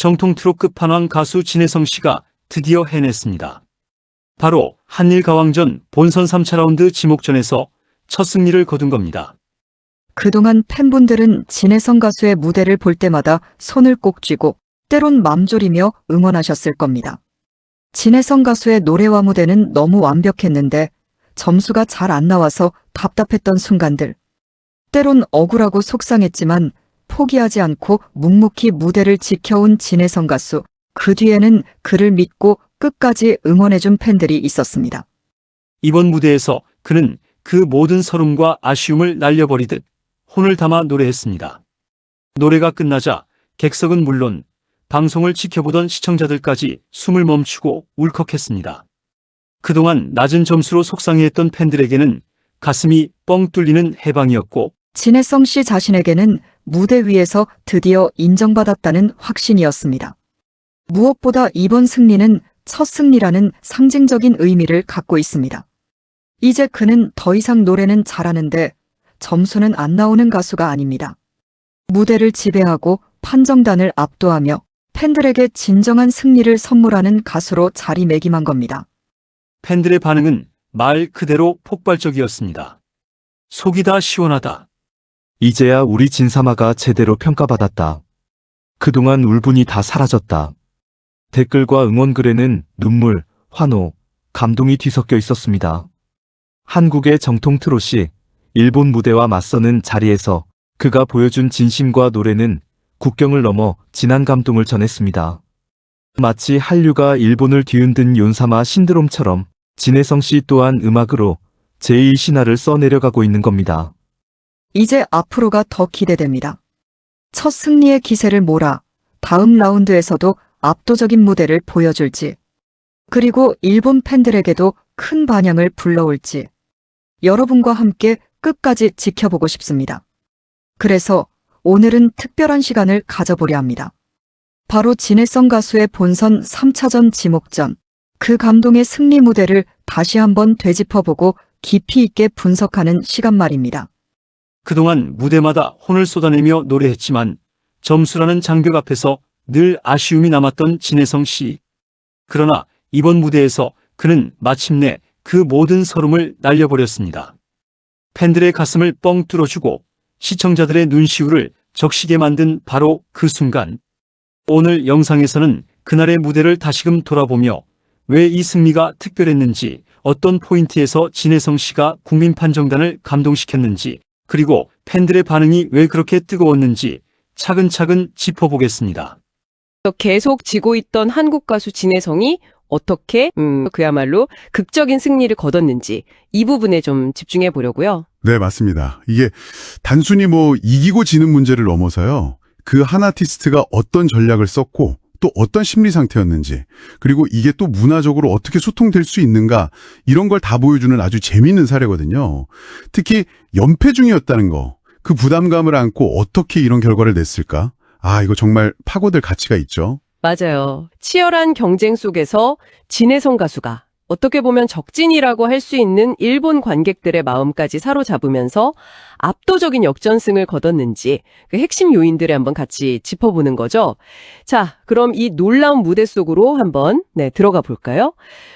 정통 트롯 끝판왕 가수 진혜성 씨가 드디어 해냈습니다. 바로 한일 가왕전 본선 3차 라운드 지목전에서 첫 승리를 거둔 겁니다. 그동안 팬분들은 진혜성 가수의 무대를 볼 때마다 손을 꼭 쥐고 때론 맘졸이며 응원하셨을 겁니다. 진혜성 가수의 노래와 무대는 너무 완벽했는데 점수가 잘 안 나와서 답답했던 순간들. 때론 억울하고 속상했지만 포기하지 않고 묵묵히 무대를 지켜온 진혜성 가수. 그 뒤에는 그를 믿고 끝까지 응원해준 팬들이 있었습니다. 이번 무대에서 그는 그 모든 서름과 아쉬움을 날려버리듯 혼을 담아 노래했습니다. 노래가 끝나자 객석은 물론 방송을 지켜보던 시청자들까지 숨을 멈추고 울컥했습니다. 그동안 낮은 점수로 속상해했던 팬들에게는 가슴이 뻥 뚫리는 해방이었고 진혜성 씨 자신에게는 무대 위에서 드디어 인정받았다는 확신이었습니다. 무엇보다 이번 승리는 첫 승리라는 상징적인 의미를 갖고 있습니다. 이제 그는 더 이상 노래는 잘하는데 점수는 안 나오는 가수가 아닙니다. 무대를 지배하고 판정단을 압도하며 팬들에게 진정한 승리를 선물하는 가수로 자리매김한 겁니다. 팬들의 반응은 말 그대로 폭발적이었습니다. 속이 다 시원하다. 이제야 우리 진사마가 제대로 평가받았다. 그동안 울분이 다 사라졌다. 댓글과 응원글에는 눈물, 환호, 감동이 뒤섞여 있었습니다. 한국의 정통 트롯이 일본 무대와 맞서는 자리에서 그가 보여준 진심과 노래는 국경을 넘어 진한 감동을 전했습니다. 마치 한류가 일본을 뒤흔든 윤사마 신드롬처럼 진혜성 씨 또한 음악으로 제2 신화를 써내려가고 있는 겁니다. 이제 앞으로가 더 기대됩니다. 첫 승리의 기세를 몰아 다음 라운드에서도 압도적인 무대를 보여줄지, 그리고 일본 팬들에게도 큰 반향을 불러올지, 여러분과 함께 끝까지 지켜보고 싶습니다. 그래서 오늘은 특별한 시간을 가져보려 합니다. 바로 진혜성 가수의 본선 3차전 지목전, 그 감동의 승리 무대를 다시 한번 되짚어보고 깊이 있게 분석하는 시간 말입니다. 그동안 무대마다 혼을 쏟아내며 노래했지만 점수라는 장벽 앞에서 늘 아쉬움이 남았던 진혜성 씨. 그러나 이번 무대에서 그는 마침내 그 모든 서름을 날려버렸습니다. 팬들의 가슴을 뻥 뚫어주고 시청자들의 눈시울을 적시게 만든 바로 그 순간. 오늘 영상에서는 그날의 무대를 다시금 돌아보며 왜 이 승리가 특별했는지, 어떤 포인트에서 진혜성 씨가 국민 판정단을 감동시켰는지, 그리고 팬들의 반응이 왜 그렇게 뜨거웠는지 차근차근 짚어보겠습니다. 계속 지고 있던 한국 가수 진혜성이 어떻게 음, 그야말로 극적인 승리를 거뒀는지 이 부분에 좀 집중해 보려고요. 네, 맞습니다. 이게 단순히 뭐 이기고 지는 문제를 넘어서요. 그 한 아티스트가 어떤 전략을 썼고 또 어떤 심리 상태였는지 그리고 이게 또 문화적으로 어떻게 소통될 수 있는가 이런 걸 다 보여주는 아주 재미있는 사례거든요. 특히 연패 중이었다는 거, 그 부담감을 안고 어떻게 이런 결과를 냈을까? 아, 이거 정말 파고들 가치가 있죠. 맞아요. 치열한 경쟁 속에서 진혜성 가수가 어떻게 보면 적진이라고 할 수 있는 일본 관객들의 마음까지 사로잡으면서 압도적인 역전승을 거뒀는지 그 핵심 요인들을 한번 같이 짚어보는 거죠. 자, 그럼 이 놀라운 무대 속으로 한번 네, 들어가 볼까요?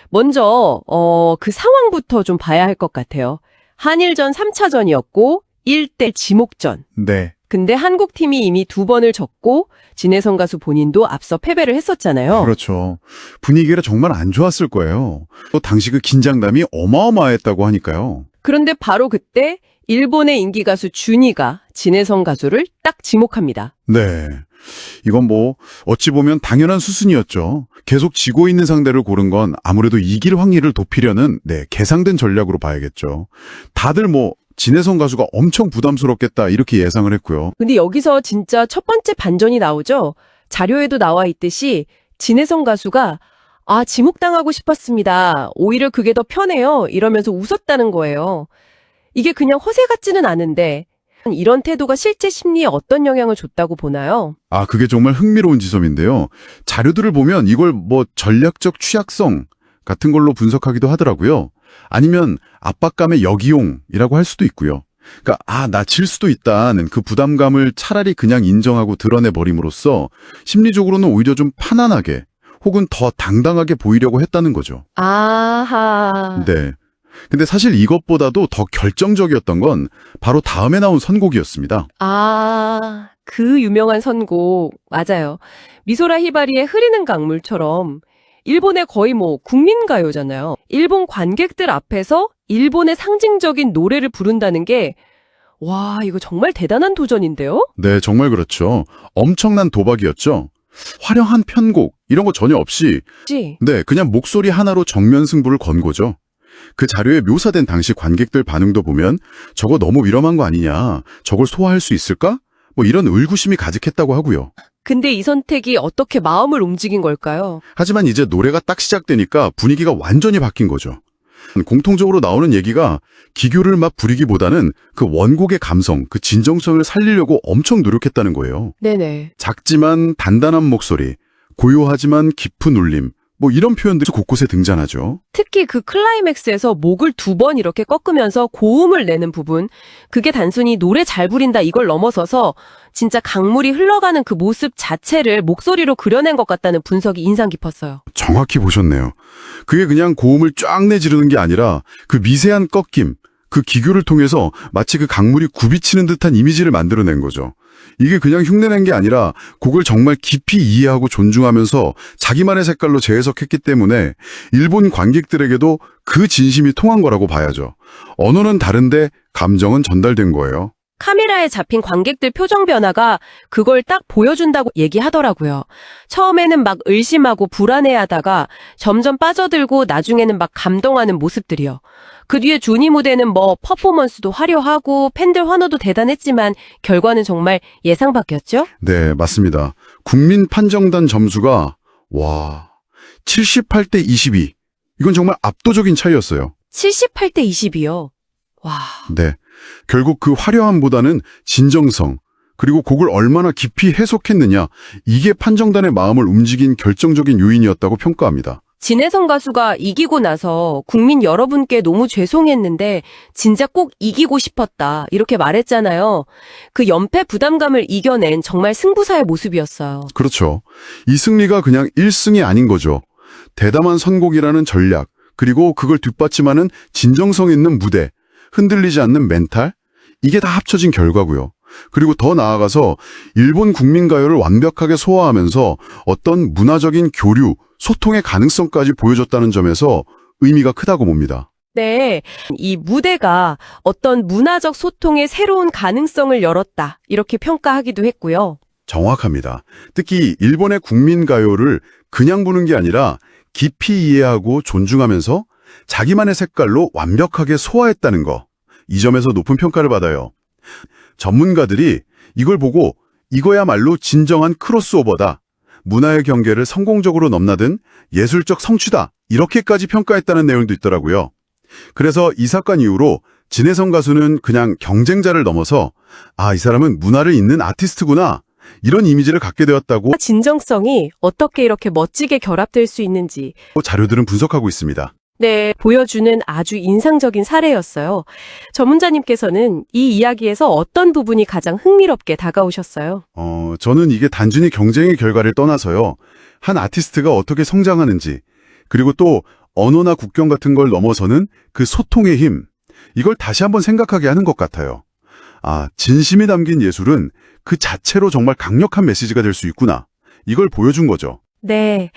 먼저 어, 그 상황부터 좀 봐야 할 것 같아요. 한일전 3차전이었고 1대 지목전. 네. 근데 한국 팀이 이미 두 번을 졌고 진혜성 가수 본인도 앞서 패배를 했었잖아요. 그렇죠. 분위기가 정말 안 좋았을 거예요. 또 당시 그 긴장감이 어마어마했다고 하니까요. 그런데 바로 그때 일본의 인기 가수 준이가 진혜성 가수를 딱 지목합니다. 네. 이건 뭐 어찌 보면 당연한 수순이었죠. 계속 지고 있는 상대를 고른 건 아무래도 이길 확률을 높이려는 네, 계상된 전략으로 봐야겠죠. 다들 뭐 진혜성 가수가 엄청 부담스럽겠다 이렇게 예상을 했고요. 근데 여기서 진짜 첫 번째 반전이 나오죠. 자료에도 나와 있듯이 진혜성 가수가 아, 지목당하고 싶었습니다. 오히려 그게 더 편해요. 이러면서 웃었다는 거예요. 이게 그냥 허세 같지는 않은데 이런 태도가 실제 심리에 어떤 영향을 줬다고 보나요? 아, 그게 정말 흥미로운 지점인데요. 자료들을 보면 이걸 뭐 전략적 취약성 같은 걸로 분석하기도 하더라고요. 아니면 압박감의 역이용이라고 할 수도 있고요. 그러니까 아, 나 질 수도 있다는 그 부담감을 차라리 그냥 인정하고 드러내 버림으로써 심리적으로는 오히려 좀 편안하게 혹은 더 당당하게 보이려고 했다는 거죠. 아하. 네. 근데 사실 이것보다도 더 결정적이었던 건 바로 다음에 나온 선곡이었습니다. 아, 그 유명한 선곡. 맞아요. 미소라 히바리의 흐리는 강물처럼 일본의 거의 뭐 국민가요잖아요. 일본 관객들 앞에서 일본의 상징적인 노래를 부른다는 게 와, 이거 정말 대단한 도전인데요? 네, 정말 그렇죠. 엄청난 도박이었죠. 화려한 편곡 이런 거 전혀 없이 지 네, 그냥 목소리 하나로 정면 승부를 건 거죠. 그 자료에 묘사된 당시 관객들 반응도 보면 저거 너무 위험한 거 아니냐, 저걸 소화할 수 있을까? 뭐 이런 의구심이 가득했다고 하고요. 근데 이 선택이 어떻게 마음을 움직인 걸까요? 하지만 이제 노래가 딱 시작되니까 분위기가 완전히 바뀐 거죠. 공통적으로 나오는 얘기가 기교를 막 부리기보다는 그 원곡의 감성, 그 진정성을 살리려고 엄청 노력했다는 거예요. 네네. 작지만 단단한 목소리, 고요하지만 깊은 울림, 뭐 이런 표현들이 곳곳에 등장하죠. 특히 그 클라이맥스에서 목을 두 번 이렇게 꺾으면서 고음을 내는 부분, 그게 단순히 노래 잘 부린다 이걸 넘어서서 진짜 강물이 흘러가는 그 모습 자체를 목소리로 그려낸 것 같다는 분석이 인상 깊었어요. 정확히 보셨네요. 그게 그냥 고음을 쫙 내지르는 게 아니라 그 미세한 꺾임, 그 기교를 통해서 마치 그 강물이 굽이치는 듯한 이미지를 만들어낸 거죠. 이게 그냥 흉내낸 게 아니라 곡을 정말 깊이 이해하고 존중하면서 자기만의 색깔로 재해석했기 때문에 일본 관객들에게도 그 진심이 통한 거라고 봐야죠. 언어는 다른데 감정은 전달된 거예요. 카메라에 잡힌 관객들 표정 변화가 그걸 딱 보여준다고 얘기하더라고요. 처음에는 막 의심하고 불안해하다가 점점 빠져들고 나중에는 막 감동하는 모습들이요. 그 뒤에 주니 무대는 뭐 퍼포먼스도 화려하고 팬들 환호도 대단했지만 결과는 정말 예상 밖이었죠? 네, 맞습니다. 국민 판정단 점수가 와 78대 22. 이건 정말 압도적인 차이였어요. 78대 20이요. 와. 네. 결국 그 화려함보다는 진정성, 그리고 곡을 얼마나 깊이 해석했느냐, 이게 판정단의 마음을 움직인 결정적인 요인이었다고 평가합니다. 진혜성 가수가 이기고 나서 국민 여러분께 너무 죄송했는데 진짜 꼭 이기고 싶었다 이렇게 말했잖아요. 그 연패 부담감을 이겨낸 정말 승부사의 모습이었어요. 그렇죠. 이 승리가 그냥 1승이 아닌 거죠. 대담한 선곡이라는 전략, 그리고 그걸 뒷받침하는 진정성 있는 무대, 흔들리지 않는 멘탈, 이게 다 합쳐진 결과고요. 그리고 더 나아가서 일본 국민가요를 완벽하게 소화하면서 어떤 문화적인 교류, 소통의 가능성까지 보여줬다는 점에서 의미가 크다고 봅니다. 네, 이 무대가 어떤 문화적 소통의 새로운 가능성을 열었다 이렇게 평가하기도 했고요. 정확합니다. 특히 일본의 국민가요를 그냥 부는 게 아니라 깊이 이해하고 존중하면서 자기만의 색깔로 완벽하게 소화했다는 거. 이 점에서 높은 평가를 받아요. 전문가들이 이걸 보고 이거야말로 진정한 크로스오버다. 문화의 경계를 성공적으로 넘나든 예술적 성취다. 이렇게까지 평가했다는 내용도 있더라고요. 그래서 이 사건 이후로 진혜성 가수는 그냥 경쟁자를 넘어서 아, 이 사람은 문화를 잇는 아티스트구나. 이런 이미지를 갖게 되었다고 진정성이 어떻게 이렇게 멋지게 결합될 수 있는지 자료들은 분석하고 있습니다. 네, 보여주는 아주 인상적인 사례였어요. 전문자님께서는 이 이야기에서 어떤 부분이 가장 흥미롭게 다가오셨어요? 어, 저는 이게 단순히 경쟁의 결과를 떠나서요. 한 아티스트가 어떻게 성장하는지, 그리고 또 언어나 국경 같은 걸 넘어서는 그 소통의 힘, 이걸 다시 한번 생각하게 하는 것 같아요. 아, 진심이 담긴 예술은 그 자체로 정말 강력한 메시지가 될 수 있구나. 이걸 보여준 거죠. 네.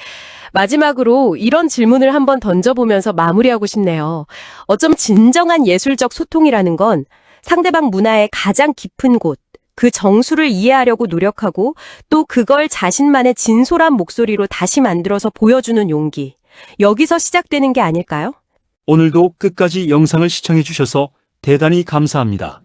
마지막으로 이런 질문을 한번 던져보면서 마무리하고 싶네요. 어쩜 진정한 예술적 소통이라는 건 상대방 문화의 가장 깊은 곳, 그 정수를 이해하려고 노력하고 또 그걸 자신만의 진솔한 목소리로 다시 만들어서 보여주는 용기. 여기서 시작되는 게 아닐까요? 오늘도 끝까지 영상을 시청해 주셔서 대단히 감사합니다.